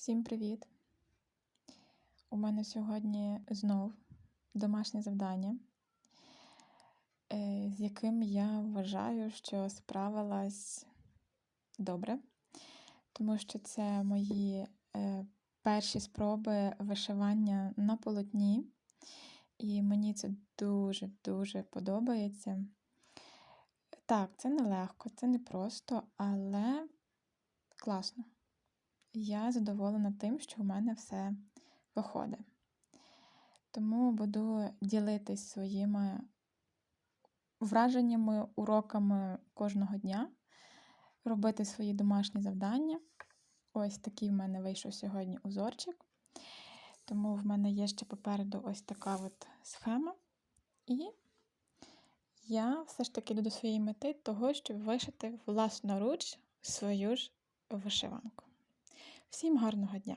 Всім привіт! У мене сьогодні знов домашнє завдання, е, з яким я вважаю, що справилась добре, тому що це мої е, перші спроби вишивання на полотні, і мені це дуже-дуже подобається. Так, це нелегко, це непросто, але класно. Я задоволена тим, що в мене все виходить. Тому буду ділитись своїми враженнями, уроками кожного дня, робити свої домашні завдання. Ось такий в мене вийшов сьогодні узорчик. Тому в мене є ще попереду ось така от схема. І я все ж таки йду до своєї мети того, щоб вишити власноруч свою ж вишиванку. Всім гарного дня!